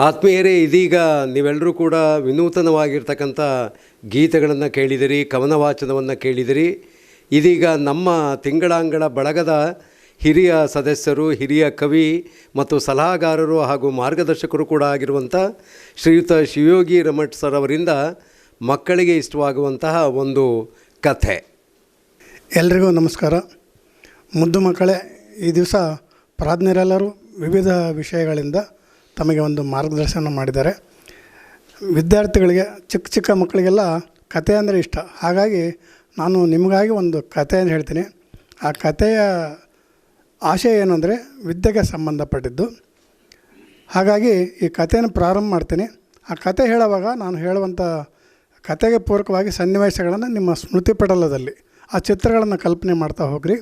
ಆತ್ಮೀಯರೇ, ಇದೀಗ ನೀವೆಲ್ಲರೂ ಕೂಡ ವಿನೂತನವಾಗಿರ್ತಕ್ಕಂಥ ಗೀತೆಗಳನ್ನು ಕೇಳಿದಿರಿ ಕವನ ವಾಚನವನ್ನು ಕೇಳಿದಿರಿ. ಇದೀಗ ನಮ್ಮ ತಿಂಗಳಾಂಗಳ ಬಳಗದ ಹಿರಿಯ ಸದಸ್ಯರು, ಹಿರಿಯ ಕವಿ ಮತ್ತು ಸಲಹಾಗಾರರು ಹಾಗೂ ಮಾರ್ಗದರ್ಶಕರು ಕೂಡ ಆಗಿರುವಂಥ ಶ್ರೀಯುತ ಶಿವಯೋಗಿ ರಮಠ್ ಸರ್ ಅವರಿಂದ ಮಕ್ಕಳಿಗೆ ಇಷ್ಟವಾಗುವಂತಹ ಒಂದು ಕಥೆ. ಎಲ್ರಿಗೂ ನಮಸ್ಕಾರ. ಮುದ್ದು ಮಕ್ಕಳೇ, ಈ ದಿವಸ ಪ್ರಾಜ್ಞರೆಲ್ಲರೂ ವಿವಿಧ ವಿಷಯಗಳಿಂದ ತಮಗೆ ಒಂದು ಮಾರ್ಗದರ್ಶನ ಮಾಡಿದ್ದಾರೆ. ವಿದ್ಯಾರ್ಥಿಗಳಿಗೆ, ಚಿಕ್ಕ ಚಿಕ್ಕ ಮಕ್ಕಳಿಗೆಲ್ಲ ಕತೆ ಅಂದರೆ ಇಷ್ಟ. ಹಾಗಾಗಿ ನಾನು ನಿಮಗಾಗಿ ಒಂದು ಕಥೆಯನ್ನು ಹೇಳ್ತೀನಿ. ಆ ಕಥೆಯ ಆಶಯ ಏನಂದರೆ ವಿದ್ಯೆಗೆ ಸಂಬಂಧಪಟ್ಟಿದ್ದು. ಹಾಗಾಗಿ ಈ ಕಥೆಯನ್ನು ಪ್ರಾರಂಭ ಮಾಡ್ತೀನಿ. ಆ ಕತೆ ಹೇಳುವಾಗ ನಾನು ಹೇಳುವಂಥ ಕತೆಗೆ ಪೂರಕವಾಗಿ ಸನ್ನಿವೇಶಗಳನ್ನು ನಿಮ್ಮ ಸ್ಮೃತಿ ಪಟಲದಲ್ಲಿ, ಆ ಚಿತ್ರಗಳನ್ನು ಕಲ್ಪನೆ ಮಾಡ್ತಾ ಹೋಗ್ರಿ.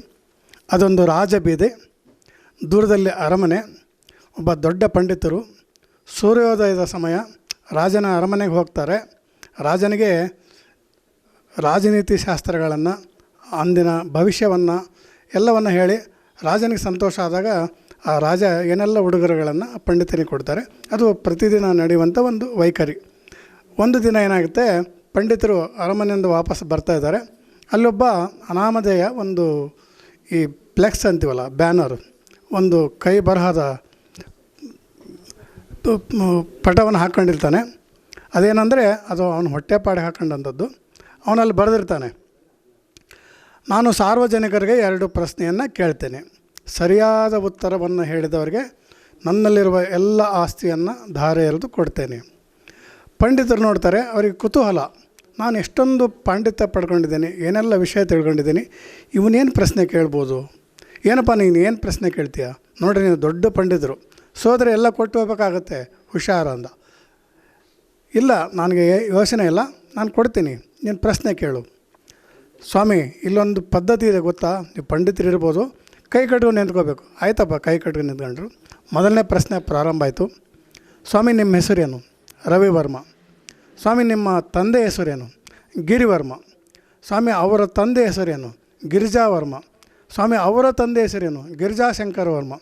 ಅದೊಂದು ರಾಜಬೀದಿ, ದೂರದಲ್ಲಿ ಅರಮನೆ ಒಬ್ಬ ದೊಡ್ಡ ಪಂಡಿತರು ಸೂರ್ಯೋದಯದ ಸಮಯ ರಾಜನ ಅರಮನೆಗೆ ಹೋಗ್ತಾರೆ. ರಾಜನಿಗೆ ರಾಜನೀತಿ ಶಾಸ್ತ್ರಗಳನ್ನು, ಅಂದಿನ ಭವಿಷ್ಯವನ್ನು ಎಲ್ಲವನ್ನು ಹೇಳಿ ರಾಜನಿಗೆ ಸಂತೋಷ ಆದಾಗ ಆ ರಾಜ ಏನೆಲ್ಲ ಉಡುಗೊರೆಗಳನ್ನು ಪಂಡಿತನಿಗೆ ಕೊಡ್ತಾರೆ. ಅದು ಪ್ರತಿದಿನ ನಡೆಯುವಂಥ ಒಂದು ವೈಖರಿ. ಒಂದು ದಿನ ಏನಾಗುತ್ತೆ, ಪಂಡಿತರು ಅರಮನೆಯಿಂದ ವಾಪಸ್ ಬರ್ತಾ ಇದ್ದಾರೆ. ಅಲ್ಲೊಬ್ಬ ಅನಾಮಧೇಯ ಒಂದು ಈ ಫ್ಲೆಕ್ಸ್ ಅಂತೀವಲ್ಲ, ಬ್ಯಾನರ್, ಒಂದು ಕೈ ಬರಹದ ಪಟವನ್ನು ಹಾಕ್ಕೊಂಡಿರ್ತಾನೆ. ಅದೇನಂದರೆ, ಅದು ಅವನು ಹೊಟ್ಟೆಪಾಡಿ ಹಾಕೊಂಡಂಥದ್ದು. ಅವನಲ್ಲಿ ಬರೆದಿರ್ತಾನೆ, ನಾನು ಸಾರ್ವಜನಿಕರಿಗೆ ಎರಡು ಪ್ರಶ್ನೆಯನ್ನು ಕೇಳ್ತೇನೆ. ಸರಿಯಾದ ಉತ್ತರವನ್ನು ಹೇಳಿದವರಿಗೆ ನನ್ನಲ್ಲಿರುವ ಎಲ್ಲ ಆಸ್ತಿಯನ್ನು ಧಾರೆ ಎರೆದು ಕೊಡ್ತೇನೆ. ಪಂಡಿತರು ನೋಡ್ತಾರೆ, ಅವರಿಗೆ ಕುತೂಹಲ. ನಾನು ಎಷ್ಟೊಂದು ಪಾಂಡಿತ್ಯ ಪಡ್ಕೊಂಡಿದ್ದೀನಿ, ಏನೆಲ್ಲ ವಿಷಯ ತಿಳ್ಕೊಂಡಿದ್ದೀನಿ, ಇವನೇನು ಪ್ರಶ್ನೆ ಕೇಳ್ಬೋದು? ಏನಪ್ಪ ನೀನು ಏನು ಪ್ರಶ್ನೆ ಕೇಳ್ತೀಯ? ನೋಡಿರಿ ನೀವು ದೊಡ್ಡ ಪಂಡಿತರು. ಸೋದರೆ ಎಲ್ಲ ಕೊಟ್ಟು ಹೋಗ್ಬೇಕಾಗತ್ತೆ. ಹುಷಾರ ಅಂದ. ಇಲ್ಲ, ನನಗೆ ಯೋಚನೆ ಇಲ್ಲ. ನಾನು ಕೊಡ್ತೀನಿ. ನೀನು ಪ್ರಶ್ನೆ ಕೇಳು. ಸ್ವಾಮಿ, ಇಲ್ಲೊಂದು ಪದ್ಧತಿ ಇದೆ ಗೊತ್ತಾ? ನೀವು ಪಂಡಿತರು ಇರ್ಬೋದು. ಕೈ ಕಟ್ಕೊಂಡು ನಿಂತ್ಕೋಬೇಕು. ಆಯ್ತಪ್ಪ, ಕೈ ಕಟ್ಕೊಂಡು ನಿಂತ್ಕೊಂಡ್ರು. ಮೊದಲನೇ ಪ್ರಶ್ನೆ ಪ್ರಾರಂಭ ಆಯಿತು. ಸ್ವಾಮಿ, ನಿಮ್ಮ ಹೆಸರೇನು? ರವಿವರ್ಮ. ಸ್ವಾಮಿ, ನಿಮ್ಮ ತಂದೆ ಹೆಸರೇನು? ಗಿರಿವರ್ಮ. ಸ್ವಾಮಿ, ಅವರ ತಂದೆ ಹೆಸರೇನು? ಗಿರಿಜಾವರ್ಮ. ಸ್ವಾಮಿ, ಅವರ ತಂದೆ ಹೆಸರೇನು? ಗಿರಿಜಾಶಂಕರ ವರ್ಮ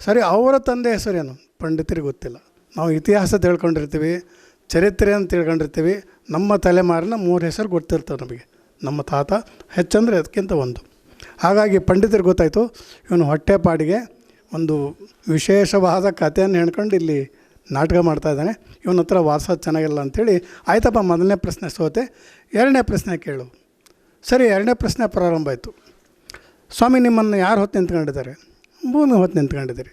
ಸರಿ, ಅವರ ತಂದೆ ಹೆಸರೇನು? ಪಂಡಿತರಿಗೆ ಗೊತ್ತಿಲ್ಲ. ನಾವು ಇತಿಹಾಸ ತಿಳ್ಕೊಂಡಿರ್ತೀವಿ ಅಂತ ತಿಳ್ಕೊಂಡಿರ್ತೀವಿ, ನಮ್ಮ ತಲೆಮಾರಿನ ಮೂರು ಹೆಸರು ಗೊತ್ತಿರ್ತವೆ ನಮಗೆ. ನಮ್ಮ ತಾತ ಹೆಚ್ಚಂದರೆ ಅದಕ್ಕಿಂತ ಒಂದು. ಹಾಗಾಗಿ ಪಂಡಿತರಿಗೆ ಗೊತ್ತಾಯಿತು, ಇವನು ಹೊಟ್ಟೆಪಾಡಿಗೆ ಒಂದು ವಿಶೇಷವಾದ ಕಥೆಯನ್ನು ಹೇಳ್ಕೊಂಡು ಇಲ್ಲಿ ನಾಟಕ ಮಾಡ್ತಾ ಇದ್ದಾನೆ. ಇವನ ಹತ್ರ ವಾಸ ಚೆನ್ನಾಗಿಲ್ಲ ಅಂಥೇಳಿ, ಆಯ್ತಪ್ಪ, ಮೊದಲನೇ ಪ್ರಶ್ನೆ ಸೋತೆ, ಎರಡನೇ ಪ್ರಶ್ನೆ ಕೇಳು. ಸರಿ, ಎರಡನೇ ಪ್ರಶ್ನೆ ಪ್ರಾರಂಭ ಆಯಿತು. ಸ್ವಾಮಿ, ನಿಮ್ಮನ್ನು ಯಾರು ಹೊತ್ತು ನಿಂತ್ಕೊಂಡಿದ್ದಾರೆ? ಭೂಮಿ ಹೊತ್ತು ನಿಂತ್ಕೊಂಡಿದ್ದೀರಿ.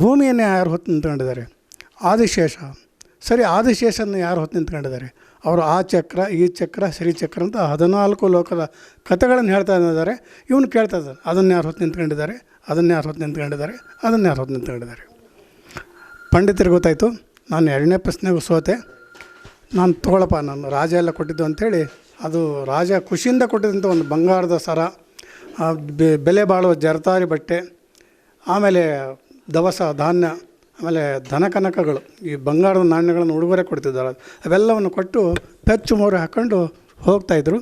ಭೂಮಿಯನ್ನು ಯಾರು ಹೊತ್ತು ನಿಂತ್ಕೊಂಡಿದ್ದಾರೆ? ಆದಿಶೇಷ. ಸರಿ, ಆದಿಶೇಷನ್ನು ಯಾರು ಹೊತ್ತು ನಿಂತ್ಕೊಂಡಿದ್ದಾರೆ? ಅವರು ಆ ಚಕ್ರ, ಈ ಚಕ್ರ ಶ್ರೀಚಕ್ರ ಅಂತ ಹದಿನಾಲ್ಕು ಲೋಕದ ಕಥೆಗಳನ್ನು ಹೇಳ್ತಾ ಇದ್ದಾರೆ. ಇವನು ಕೇಳ್ತಾ ಇದ್ದಾರೆ ಅದನ್ನು ಯಾರು ಹೊತ್ತು ನಿಂತ್ಕೊಂಡಿದ್ದಾರೆ? ಅದನ್ನು ಯಾರು ಹೊತ್ತು ನಿಂತ್ಕೊಂಡಿದ್ದಾರೆ? ಅದನ್ನು ಯಾರು ಹೊತ್ತು ನಿಂತ್ಕೊಂಡಿದ್ದಾರೆ? ಪಂಡಿತರಿಗೆ ಗೊತ್ತಾಯಿತು, ನಾನು ಎರಡನೇ ಪ್ರಶ್ನೆಗೂ ಸೋತೆ. ನಾನು ತಗೊಳಪ್ಪ, ನಾನು ರಾಜ ಎಲ್ಲ ಕೊಟ್ಟಿದ್ದು ಅಂಥೇಳಿ, ಅದು ರಾಜ ಖುಷಿಯಿಂದ ಕೊಟ್ಟಿದ್ದಂಥ ಒಂದು ಬಂಗಾರದ ಸರ ಬೆಲೆ ಬಾಳುವ ಜರತಾರಿ ಬಟ್ಟೆ ಆಮೇಲೆ ದವಸ, ಧಾನ್ಯ, ಆಮೇಲೆ ಧನಕನಕಗಳು ಈ ಬಂಗಾರದ ನಾಣ್ಯಗಳನ್ನು ಉಡುಗೊರೆ ಕೊಡ್ತಿದ್ದಾರೆ. ಅವೆಲ್ಲವನ್ನು ಕೊಟ್ಟು ಪೆಚ್ಚು ಮೋರೆ ಹಾಕ್ಕೊಂಡು ಹೋಗ್ತಾಯಿದ್ರು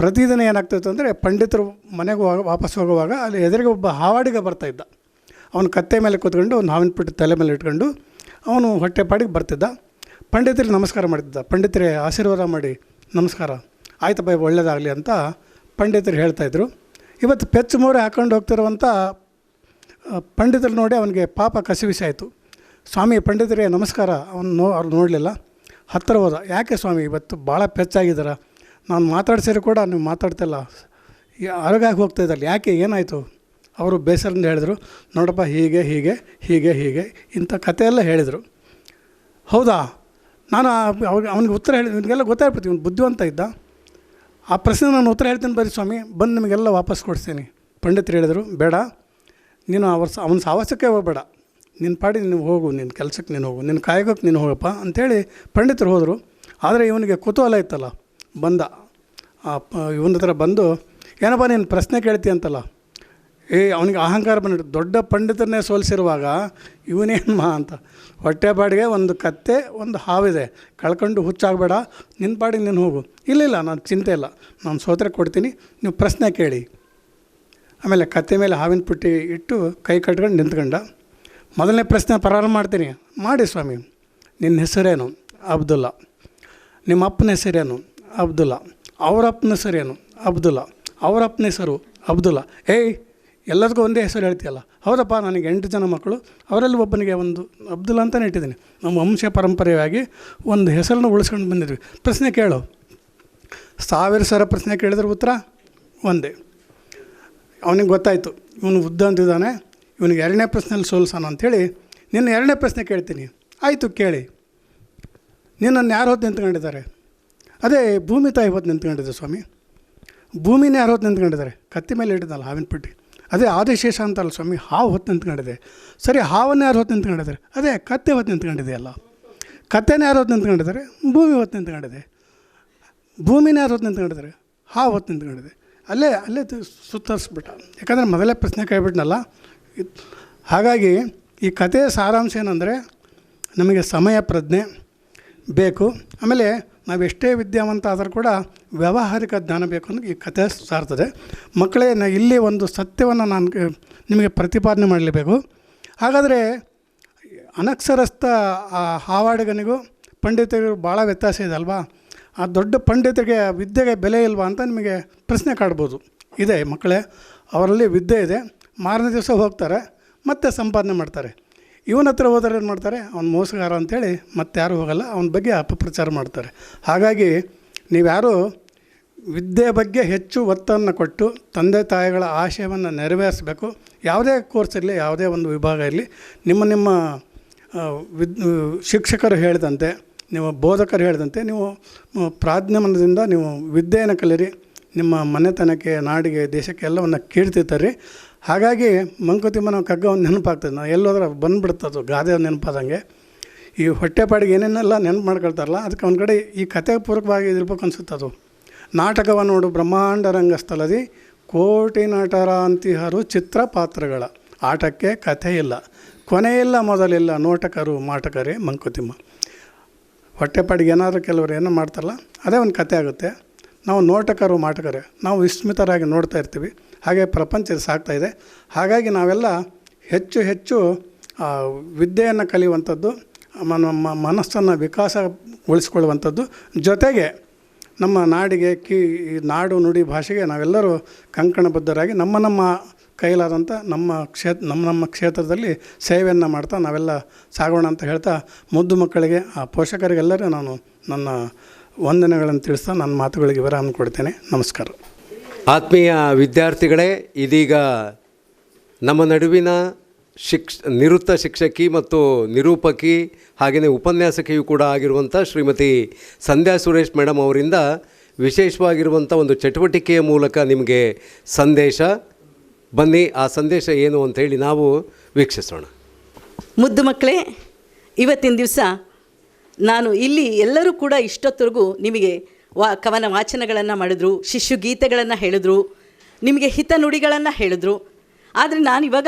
ಪ್ರತಿದಿನ ಏನಾಗ್ತಿತ್ತು ಅಂದರೆ ಪಂಡಿತರು ಮನೆಗೆ ಹೋಗ, ವಾಪಸ್ ಹೋಗುವಾಗ ಅಲ್ಲಿ ಎದುರಿಗೆ ಒಬ್ಬ ಹಾವಾಡಿಗ ಬರ್ತಾಯಿದ್ದ ಅವನು ಕತ್ತೆ ಮೇಲೆ ಕೂತ್ಕೊಂಡು ಒಂದು ಹಾವಿನ ಪುಟ್ಟ ತಲೆ ಮೇಲೆ ಇಟ್ಕೊಂಡು ಅವನು ಹೊಟ್ಟೆಪಾಡಿಗೆ ಬರ್ತಿದ್ದ. ಪಂಡಿತರಿಗೆ ನಮಸ್ಕಾರ ಮಾಡ್ತಿದ್ದ. ಪಂಡಿತರೇ, ಆಶೀರ್ವಾದ ಮಾಡಿ, ನಮಸ್ಕಾರ. ಆಯ್ತಪ್ಪ, ಇವ್ ಒಳ್ಳೇದಾಗಲಿ ಅಂತ ಪಂಡಿತರು ಹೇಳ್ತಾಯಿದ್ರು ಇವತ್ತು ಪೆಚ್ಚು ಮೋರೆ ಹಾಕೊಂಡು ಹೋಗ್ತಿರುವಂಥ ಪಂಡಿತರು ನೋಡಿ ಅವನಿಗೆ ಪಾಪ ಕಸಿವಿಸಿ ಆಯಿತು ಸ್ವಾಮಿ ಪಂಡಿತರೇ, ನಮಸ್ಕಾರ, ಅವನು ನೋ, ಅವ್ರು ನೋಡಲಿಲ್ಲ. ಹತ್ತಿರ ಹೋದ. ಯಾಕೆ ಸ್ವಾಮಿ, ಇವತ್ತು ಭಾಳ ಪೆಚ್ಚಾಗಿದ್ದೀರ? ನಾನು ಮಾತಾಡ್ಸಿದ್ರು ಕೂಡ ನೀವು ಮಾತಾಡ್ತಿಲ್ಲ ಅರಗಾಗಿ ಹೋಗ್ತಾ ಇದ್ದಲ್ಲಿ ಯಾಕೆ, ಏನಾಯಿತು? ಅವರು ಬೇಸರದಿಂದ ಹೇಳಿದರು. ನೋಡಪ್ಪ, ಹೀಗೆ ಹೀಗೆ ಹೀಗೆ ಹೀಗೆ, ಇಂಥ ಕಥೆಯೆಲ್ಲ ಹೇಳಿದರು. ಹೌದಾ? ನಾನು ಅವ್ರಿಗೆ ಅವ್ನಿಗೆ ಉತ್ತರ ಹೇಳಿ ನಿಮಗೆಲ್ಲ ಗೊತ್ತಾಗ್ಬಿಡ್ತೀವಿ ಇವ್ನು ಬುದ್ಧಿವಂತ ಇದ್ದ. ಆ ಪ್ರಶ್ನೆ ನಾನು ಉತ್ತರ ಹೇಳ್ತೀನಿ ಬರ್ರಿ ಸ್ವಾಮಿ. ಬಂದು ನಿಮಗೆಲ್ಲ ವಾಪಸ್ ಕೊಡ್ತೀನಿ. ಪಂಡಿತರು ಹೇಳಿದರು, ಬೇಡ. ನೀನು ಅವ್ರ ಅವನ ಸಾವಾಸಕ್ಕೆ ಹೋಗಬೇಡ. ನಿನ್ನ ಪಾಡಿ ನೀನು ಹೋಗು ನಿನ್ನ ಕೆಲಸಕ್ಕೆ ನೀನು ಹೋಗು ನಿನ್ನ ಕಾಯಕಕ್ಕೆ ನೀನು ಹೋಗಪ್ಪ ಅಂಥೇಳಿ ಪಂಡಿತರು ಹೋದರು. ಆದರೆ ಇವನಿಗೆ ಕುತೂಹಲ ಇತ್ತಲ್ಲ, ಬಂದ. ಇವನ ಹತ್ರ ಬಂದು, ಏನಪ್ಪ ನೀನು ಪ್ರಶ್ನೆ ಕೇಳ್ತಿ ಅಂತಲ್ಲ. ಏ, ಅವನಿಗೆ ಅಹಂಕಾರ ಬಂದ್ಬಿಟ್ಟು, ದೊಡ್ಡ ಪಂಡಿತರನ್ನೇ ಸೋಲಿಸಿರುವಾಗ ಇವನೇನು ಮಾ ಅಂತ. ಹೊಟ್ಟೆ ಪಾಡಿಗೆ ಒಂದು ಕತ್ತೆ, ಒಂದು ಹಾವಿದೆ. ಕಳ್ಕೊಂಡು ಹುಚ್ಚಾಗಬೇಡ ನಿನ್ನ ಪಾಡಿಗೆ ನೀನು ಹೋಗು. ಇಲ್ಲ ಇಲ್ಲ, ನಾನು ಚಿಂತೆ ಇಲ್ಲ. ನಾನು ಸೋತ್ರೆ ಕೊಡ್ತೀನಿ, ನೀವು ಪ್ರಶ್ನೆ ಕೇಳಿ. ಆಮೇಲೆ ಕತ್ತೆ ಮೇಲೆ ಹಾವಿನ ಪುಟ್ಟಿ ಇಟ್ಟು ಕೈ ಕಟ್ಕೊಂಡು ನಿಂತ್ಕೊಂಡ. ಮೊದಲನೇ ಪ್ರಶ್ನೆ ಪ್ರಾರಂಭ ಮಾಡ್ತೀನಿ. ಮಾಡಿ ಸ್ವಾಮಿ, ನಿನ್ನ ಹೆಸರೇನು? ಅಬ್ದುಲ್ಲಾ. ನಿಮ್ಮ ಅಪ್ಪನ ಹೆಸರೇನು? ಅಬ್ದುಲ್ಲಾ. ಅವ್ರ ಅಪ್ಪನ ಹೆಸರೇನು? ಅಬ್ದುಲ್ಲಾ. ಅವ್ರ ಅಪ್ಪನ ಹೆಸರು ಅಬ್ದುಲ್ಲಾ. ಏಯ್, ಎಲ್ಲದಕ್ಕೂ ಒಂದೇ ಹೆಸರು ಹೇಳ್ತೀಯಲ್ಲ. ಹೌದಪ್ಪ, ನನಗೆ ಎಂಟು ಜನ ಮಕ್ಕಳು. ಅವರಲ್ಲಿ ಒಬ್ಬನಿಗೆ ಒಂದು ಅಬ್ದುಲ್ಲಾ ಅಂತಲೇ ಇಟ್ಟಿದ್ದೀನಿ. ನಮ್ಮ ವಂಶ ಪರಂಪರೆಯಾಗಿ ಒಂದು ಹೆಸರನ್ನು ಉಳಿಸ್ಕೊಂಡು ಬಂದಿದ್ವಿ. ಪ್ರಶ್ನೆ ಕೇಳು. ಸಾವಿರ ಸಾವಿರ ಪ್ರಶ್ನೆ ಕೇಳಿದ್ರೆ ಉತ್ತರ? ಒಂದೇ. ಅವನಿಗೆ ಗೊತ್ತಾಯಿತು, ಇವನು ಉದ್ದ ಅಂತಿದ್ದಾನೆ, ಇವನಿಗೆ ಎರಡನೇ ಪ್ರಶ್ನೆಯಲ್ಲಿ ಸೋಲ್ಸೋಣ ಅಂಥೇಳಿ, ನಿನ್ನ ಎರಡನೇ ಪ್ರಶ್ನೆ ಕೇಳ್ತೀನಿ, ಆಯಿತು ಕೇಳಿ. ನಿನ್ನನ್ನು ಯಾರು ಹೊತ್ತು ನಿಂತ್ಕೊಂಡಿದ್ದಾರೆ? ಅದೇ, ಭೂಮಿ ತಾಯಿ ಹೊತ್ತು ನಿಂತ್ಕೊಂಡಿದ್ದೆ ಸ್ವಾಮಿ. ಭೂಮಿನೇ ಯಾರು ಹೊತ್ತು ನಿಂತ್ಕೊಂಡಿದ್ದಾರೆ? ಕತ್ತಿ ಮೇಲೆ ಇಟ್ಟಿದ್ದಲ್ಲ, ಹಾವಿನ ಪಟ್ಟಿ. ಅದೇ ಆದಿಶೇಷ ಅಂತಲ್ಲ ಸ್ವಾಮಿ, ಹಾವು ಹೊತ್ತು ನಿಂತ್ಕೊಂಡಿದೆ. ಸರಿ, ಹಾವನ್ನು ಯಾರು ಹೊತ್ತು ನಿಂತ್ಕೊಂಡಿದ್ದಾರೆ? ಅದೇ, ಕತ್ತೆ ಹೊತ್ತು ನಿಂತ್ಕೊಂಡಿದೆಯಲ್ಲ. ಕತ್ತೆನೇ ಯಾರು ಹೊತ್ತು ನಿಂತ್ಕೊಂಡಿದ್ದಾರೆ? ಭೂಮಿ ಹೊತ್ತು ನಿಂತ್ಕೊಂಡಿದೆ. ಭೂಮಿನ ಯಾರು ಹೊತ್ತು ನಿಂತ್ಕೊಂಡಿದ್ದಾರೆ? ಹಾವು ಹೊತ್ತು ನಿಂತ್ಕೊಂಡಿದೆ. ಅಲ್ಲೇ ಅಲ್ಲೇ ಸುತ್ತರಿಸ್ಬಿಟ್ಟ ಯಾಕಂದರೆ ಮೊದಲೇ ಪ್ರಶ್ನೆ ಕೇಳ್ಬಿಟ್ನಲ್ಲ? ಹಾಗಾಗಿ ಈ ಕಥೆಯ ಸಾರಾಂಶ ಏನಂದರೆ, ನಮಗೆ ಸಮಯ ಪ್ರಜ್ಞೆ ಬೇಕು. ಆಮೇಲೆ ನಾವು ಎಷ್ಟೇ ವಿದ್ಯಾವಂತ ಆದರೂ ಕೂಡ ವ್ಯಾವಹಾರಿಕ ಜ್ಞಾನ ಬೇಕು ಅನ್ನೋ ಈ ಕಥೆ ಸಾರ್ತದೆ. ಮಕ್ಕಳೇ ಇಲ್ಲಿ ಒಂದು ಸತ್ಯವನ್ನು ನಾನು ನಿಮಗೆ ಪ್ರತಿಪಾದನೆ ಮಾಡಲೇಬೇಕು. ಹಾಗಾದರೆ ಅನಕ್ಷರಸ್ಥ ಆ ಹಾವಾಡಿಗನಿಗೂ ಪಂಡಿತರಿಗೂ ಭಾಳ ವ್ಯತ್ಯಾಸ ಇದೆ ಅಲ್ವಾ? ಆ ದೊಡ್ಡ ಪಂಡಿತರಿಗೆ ವಿದ್ಯೆಗೆ ಬೆಲೆ ಇಲ್ವಾ ಅಂತ ನಿಮಗೆ ಪ್ರಶ್ನೆ ಕಾಡ್ಬೋದು. ಇದೆ ಮಕ್ಕಳೇ, ಅವರಲ್ಲಿ ವಿದ್ಯೆ ಇದೆ, ಮಾರನೇ ದಿವಸ ಹೋಗ್ತಾರೆ, ಮತ್ತೆ ಸಂಪಾದನೆ ಮಾಡ್ತಾರೆ. ಇವನ ಹತ್ರ ಹೋದರೆ ಏನು ಮಾಡ್ತಾರೆ, ಅವ್ನು ಮೋಸಗಾರ ಅಂತೇಳಿ ಮತ್ತೆ ಯಾರು ಹೋಗಲ್ಲ, ಅವನ ಬಗ್ಗೆ ಅಪಪ್ರಚಾರ ಮಾಡ್ತಾರೆ. ಹಾಗಾಗಿ ನೀವ್ಯಾರು ವಿದ್ಯೆ ಬಗ್ಗೆ ಹೆಚ್ಚು ಒತ್ತನ್ನು ಕೊಟ್ಟು ತಂದೆ ತಾಯಿಗಳ ಆಶಯವನ್ನು ನೆರವೇರಿಸಬೇಕು. ಯಾವುದೇ ಕೋರ್ಸ್ ಇರಲಿ, ಯಾವುದೇ ಒಂದು ವಿಭಾಗ ಇರಲಿ, ನಿಮ್ಮ ನಿಮ್ಮ ವಿದ್, ಶಿಕ್ಷಕರು ಹೇಳಿದಂತೆ ನೀವು ಬೋಧಕರು ಹೇಳಿದಂತೆ ನೀವು ಪ್ರಾಜ್ಞಮನದಿಂದ ನೀವು ವಿದ್ಯೆಯನ್ನು ಕಲಿರಿ, ನಿಮ್ಮ ಮನೆತನಕ್ಕೆ, ನಾಡಿಗೆ, ದೇಶಕ್ಕೆ ಎಲ್ಲವನ್ನು ಕೀರ್ತಿರ್ತಾರೆ ಹಾಗಾಗಿ ಮಂಕುತಿಮ್ಮನ ಕಗ್ಗ ಒಂದು ನೆನಪಾಗ್ತದೆ. ನಾವು ಎಲ್ಲೋದ್ರೆ ಬಂದುಬಿಡ್ತದ್ದು ಗಾದೆ ನೆನಪಾದಂಗೆ. ಈ ಹೊಟ್ಟೆಪಾಡಿಗೆ ಏನೇನೆಲ್ಲ ನೆನಪು ಮಾಡ್ಕೊಳ್ತಾರಲ್ಲ, ಅದಕ್ಕೆ ಒಂದು ಕಡೆ ಈ ಕಥೆ ಇರ್ಬೇಕು ಅನ್ಸುತ್ತೆ ಅದು. ನಾಟಕವ ನೋಡು ಬ್ರಹ್ಮಾಂಡ ರಂಗಸ್ಥಳದಿ, ಕೋಟಿ ನಟರ ಅಂತಿಹರು ಚಿತ್ರ ಪಾತ್ರಗಳ. ಆಟಕ್ಕೆ ಕಥೆ ಇಲ್ಲ. ಕೊನೆಯಿಲ್ಲ ಮೊದಲಿಲ್ಲ ನೋಟಕರು, ಮಾಟಕರೇ ಮಂಕುತಿಮ್ಮ. ಹೊಟ್ಟೆಪಾಡಿಗೆ ಏನಾದರೂ ಕೆಲವರು ಏನೋ ಮಾಡ್ತಾರಲ್ಲ, ಅದೇ ಒಂದು ಕತೆ ಆಗುತ್ತೆ. ನಾವು ನೋಟಕರು ಮಾಟಕರೇ, ನಾವು ವಿಸ್ಮಿತರಾಗಿ ನೋಡ್ತಾ ಇರ್ತೀವಿ. ಹಾಗೆ ಪ್ರಪಂಚ ಸಾಗ್ತಾಯಿದೆ ಹಾಗಾಗಿ ನಾವೆಲ್ಲ ಹೆಚ್ಚು ಹೆಚ್ಚು ವಿದ್ಯೆಯನ್ನು ಕಲಿಯುವಂಥದ್ದು ನಮ್ಮ ಮನಸ್ಸನ್ನು ವಿಕಾಸಗೊಳಿಸ್ಕೊಳ್ಳುವಂಥದ್ದು. ಜೊತೆಗೆ ನಮ್ಮ ನಾಡಿಗೆ ಕಿ ನಾಡು ನುಡಿ ಭಾಷೆಗೆ ನಾವೆಲ್ಲರೂ ಕಂಕಣಬದ್ಧರಾಗಿ ನಮ್ಮ ನಮ್ಮ ಕೈಲಾದಂಥ ನಮ್ಮ ಕ್ಷೇತ್ರ ನಮ್ಮ ನಮ್ಮ ಕ್ಷೇತ್ರದಲ್ಲಿ ಸೇವೆಯನ್ನು ಮಾಡ್ತಾ ನಾವೆಲ್ಲ ಸಾಗೋಣ ಅಂತ ಹೇಳ್ತಾ ಮುದ್ದು ಮಕ್ಕಳಿಗೆ, ಆ ಪೋಷಕರಿಗೆಲ್ಲರೂ ನಾನು ನನ್ನ ವಂದನೆಗಳನ್ನು ತಿಳಿಸ್ತಾ ನನ್ನ ಮಾತುಗಳಿಗೆ ವಿರಾಮ ಕೊಡ್ತೇನೆ. ನಮಸ್ಕಾರ. ಆತ್ಮೀಯ ವಿದ್ಯಾರ್ಥಿಗಳೇ, ಇದೀಗ ನಮ್ಮ ನಡುವಿನ ಶಿಕ್ಷ, ನಿವೃತ್ತ ಶಿಕ್ಷಕಿ ಮತ್ತು ನಿರೂಪಕಿ ಹಾಗೆಯೇ ಉಪನ್ಯಾಸಕಿಯೂ ಕೂಡ ಆಗಿರುವಂಥ ಶ್ರೀಮತಿ ಸಂಧ್ಯಾ ಸುರೇಶ್ ಮೇಡಮ್ ಅವರಿಂದ ವಿಶೇಷವಾಗಿರುವಂಥ ಒಂದು ಚಟುವಟಿಕೆಯ ಮೂಲಕ ನಿಮಗೆ ಸಂದೇಶ. ಬನ್ನಿ, ಆ ಸಂದೇಶ ಏನು ಅಂಥೇಳಿ ನಾವು ವೀಕ್ಷಿಸೋಣ. ಮುದ್ದು ಮಕ್ಕಳೇ, ಇವತ್ತಿನ ದಿವಸ ನಾನು ಇಲ್ಲಿ ಎಲ್ಲರೂ ಕೂಡ ಇಷ್ಟೊತ್ತರೆಗೂ ನಿಮಗೆ ವಾ, ಕವನ ವಾಚನಗಳನ್ನು ಮಾಡಿದ್ರು ಶಿಶು ಗೀತೆಗಳನ್ನು ಹೇಳಿದ್ರು, ನಿಮಗೆ ಹಿತ ನುಡಿಗಳನ್ನು ಹೇಳಿದ್ರು. ಆದರೆ ನಾನಿವಾಗ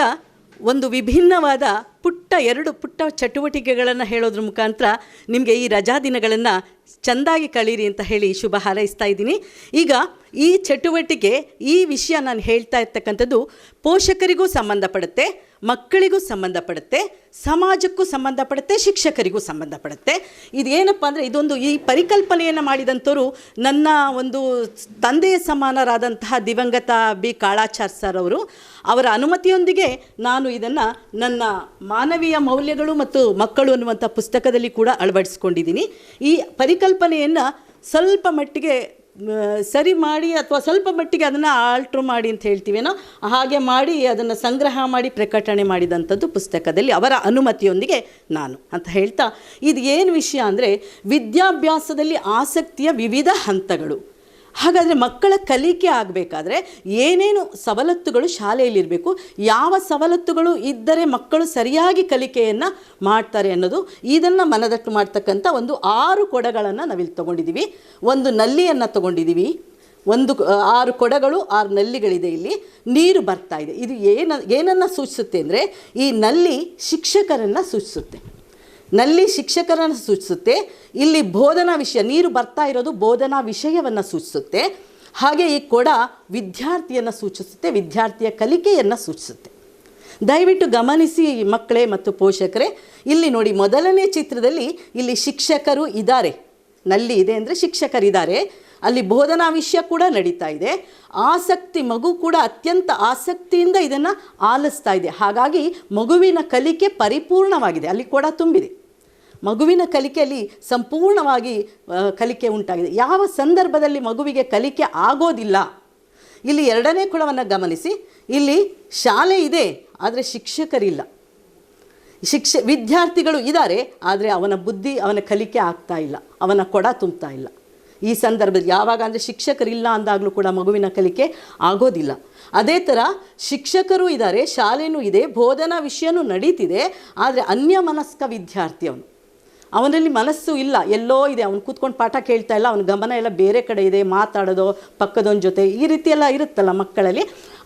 ಒಂದು ವಿಭಿನ್ನವಾದ ಪುಟ್ಟ ಎರಡು ಪುಟ್ಟ ಚಟುವಟಿಕೆಗಳನ್ನು ಹೇಳೋದ್ರ ಮುಖಾಂತರ ನಿಮಗೆ ಈ ರಜಾ ದಿನಗಳನ್ನು ಚೆಂದಾಗಿ ಕಳೀರಿ ಅಂತ ಹೇಳಿ ಶುಭ ಹಾರೈಸ್ತಾ ಇದ್ದೀನಿ. ಈಗ ಈ ಚಟುವಟಿಕೆ, ಈ ವಿಷಯ ನಾನು ಹೇಳ್ತಾ ಇರ್ತಕ್ಕಂಥದ್ದು ಪೋಷಕರಿಗೂ ಸಂಬಂಧಪಡುತ್ತೆ. ಮಕ್ಕಳಿಗೂ ಸಂಬಂಧಪಡುತ್ತೆ, ಸಮಾಜಕ್ಕೂ ಸಂಬಂಧಪಡುತ್ತೆ, ಶಿಕ್ಷಕರಿಗೂ ಸಂಬಂಧಪಡುತ್ತೆ. ಏನಪ್ಪ ಅಂದರೆ ಇದೊಂದು ಈ ಪರಿಕಲ್ಪನೆಯನ್ನು ಮಾಡಿದಂಥವರು ನನ್ನ ಒಂದು ತಂದೆಯ ಸಮಾನರಾದಂತಹ ದಿವಂಗತ ಬಿ. ಕಾಳಾಚಾರ್ ಸರ್ ಅವರು, ಅವರ ಅನುಮತಿಯೊಂದಿಗೆ ನಾನು ಇದನ್ನು ನನ್ನ ಮಾನವೀಯ ಮೌಲ್ಯಗಳು ಮತ್ತು ಮಕ್ಕಳು ಅನ್ನುವಂಥ ಪುಸ್ತಕದಲ್ಲಿ ಕೂಡ ಅಳವಡಿಸ್ಕೊಂಡಿದ್ದೀನಿ. ಈ ಪರಿಕಲ್ಪನೆಯನ್ನು ಸ್ವಲ್ಪ ಮಟ್ಟಿಗೆ ಸರಿ ಮಾಡಿ ಅಥವಾ ಸ್ವಲ್ಪ ಮಟ್ಟಿಗೆ ಅದನ್ನು ಆಲ್ಟ್ರು ಮಾಡಿ ಅಂತ ಹೇಳ್ತೀವೇನೋ, ಹಾಗೆ ಮಾಡಿ ಅದನ್ನು ಸಂಗ್ರಹ ಮಾಡಿ ಪ್ರಕಟಣೆ ಮಾಡಿದಂಥದ್ದು ಪುಸ್ತಕದಲ್ಲಿ ಅವರ ಅನುಮತಿಯೊಂದಿಗೆ ನಾನು ಅಂತ ಹೇಳ್ತಾ, ಇದು ಏನು ವಿಷಯ ಅಂದರೆ ವಿದ್ಯಾಭ್ಯಾಸದಲ್ಲಿ ಆಸಕ್ತಿಯ ವಿವಿಧ ಹಂತಗಳು. ಹಾಗಾದರೆ ಮಕ್ಕಳ ಕಲಿಕೆ ಆಗಬೇಕಾದ್ರೆ ಏನೇನು ಸವಲತ್ತುಗಳು ಶಾಲೆಯಲ್ಲಿರಬೇಕು, ಯಾವ ಸವಲತ್ತುಗಳು ಇದ್ದರೆ ಮಕ್ಕಳು ಸರಿಯಾಗಿ ಕಲಿಕೆಯನ್ನು ಮಾಡ್ತಾರೆ ಅನ್ನೋದು ಇದನ್ನು ಮನದಟ್ಟು ಮಾಡ್ತಕ್ಕಂಥ ಒಂದು ಆರು ಕೊಡಗಳನ್ನು ನಾವಿಲ್ಲಿ ತೊಗೊಂಡಿದ್ದೀವಿ ಒಂದು ನಲ್ಲಿಯನ್ನು ತೊಗೊಂಡಿದ್ದೀವಿ ಒಂದು ಆರು ಕೊಡಗಳು, ಆರು ನಲ್ಲಿಗಳಿದೆ ಇಲ್ಲಿ. ನೀರು ಬರ್ತಾ ಇದೆ. ಇದು ಏನ, ಏನನ್ನು ಸೂಚಿಸುತ್ತೆ ಅಂದರೆ ಈ ನಲ್ಲಿ ಶಿಕ್ಷಕರನ್ನು ಸೂಚಿಸುತ್ತೆ. ನಲ್ಲಿ ಶಿಕ್ಷಕರನ್ನು ಸೂಚಿಸುತ್ತೆ, ಇಲ್ಲಿ ಬೋಧನಾ ವಿಷಯ, ನೀರು ಬರ್ತಾ ಇರೋದು ಬೋಧನಾ ವಿಷಯವನ್ನು ಸೂಚಿಸುತ್ತೆ. ಹಾಗೆ ಈ ಕೊಡ ವಿದ್ಯಾರ್ಥಿಯನ್ನು ಸೂಚಿಸುತ್ತೆ, ವಿದ್ಯಾರ್ಥಿಯ ಕಲಿಕೆಯನ್ನು ಸೂಚಿಸುತ್ತೆ. ದಯವಿಟ್ಟು ಗಮನಿಸಿ ಮಕ್ಕಳೇ ಮತ್ತು ಪೋಷಕರೇ, ಇಲ್ಲಿ ನೋಡಿ ಮೊದಲನೇ ಚಿತ್ರದಲ್ಲಿ ಇಲ್ಲಿ ಶಿಕ್ಷಕರು ಇದ್ದಾರೆ. ನಲ್ಲಿ ಇದೆ ಅಂದರೆ ಶಿಕ್ಷಕರಿದ್ದಾರೆ. ಅಲ್ಲಿ ಬೋಧನಾ ವಿಷಯ ಕೂಡ ನಡೀತಾ ಇದೆ. ಆಸಕ್ತಿ ಮಗು ಕೂಡ ಅತ್ಯಂತ ಆಸಕ್ತಿಯಿಂದ ಇದನ್ನು ಆಲಿಸ್ತಾ ಇದೆ. ಹಾಗಾಗಿ ಮಗುವಿನ ಕಲಿಕೆ ಪರಿಪೂರ್ಣವಾಗಿದೆ. ಅಲ್ಲಿ ಕೂಡ ತುಂಬಿದೆ. ಮಗುವಿನ ಕಲಿಕೆಯಲ್ಲಿ ಸಂಪೂರ್ಣವಾಗಿ ಕಲಿಕೆ ಉಂಟಾಗಿದೆ. ಯಾವ ಸಂದರ್ಭದಲ್ಲಿ ಮಗುವಿಗೆ ಕಲಿಕೆ ಆಗೋದಿಲ್ಲ, ಇಲ್ಲಿ ಎರಡನೇ ಕುಳವನ್ನು ಗಮನಿಸಿ. ಇಲ್ಲಿ ಶಾಲೆ ಇದೆ, ಆದರೆ ಶಿಕ್ಷಕರಿಲ್ಲ. ಶಿಕ್ಷ, ವಿದ್ಯಾರ್ಥಿಗಳು ಇದ್ದಾರೆ ಆದರೆ ಅವನ ಬುದ್ಧಿ, ಅವನ ಕಲಿಕೆ ಆಗ್ತಾ ಇಲ್ಲ. ಅವನ ಕೊಡ ತುಂಬ್ತಾ ಇಲ್ಲ. ಈ ಸಂದರ್ಭದಲ್ಲಿ ಯಾವಾಗ ಅಂದರೆ ಶಿಕ್ಷಕರಿಲ್ಲ ಅಂದಾಗಲೂ ಕೂಡ ಮಗುವಿನ ಕಲಿಕೆ ಆಗೋದಿಲ್ಲ. ಅದೇ ಥರ ಶಿಕ್ಷಕರು ಇದ್ದಾರೆ ಶಾಲೆನೂ ಇದೆ, ಬೋಧನಾ ವಿಷಯನೂ ನಡೀತಿದೆ, ಆದರೆ ಅನ್ಯಮನಸ್ಕ ವಿದ್ಯಾರ್ಥಿ ಅವನು. ಅವನಲ್ಲಿ ಮನಸ್ಸು ಇಲ್ಲ, ಎಲ್ಲೋ ಇದೆ, ಅವನು ಕೂತ್ಕೊಂಡು ಪಾಠ ಕೇಳ್ತಾ ಇಲ್ಲ, ಅವನ ಗಮನ ಎಲ್ಲ ಬೇರೆ ಕಡೆ ಇದೆ, ಮಾತಾಡೋದು, ಪಕ್ಕದೊಂದು ಜೊತೆ ಈ ರೀತಿಯೆಲ್ಲ ಇರುತ್ತಲ್ಲ ಮಕ್ಕಳಲ್ಲಿ,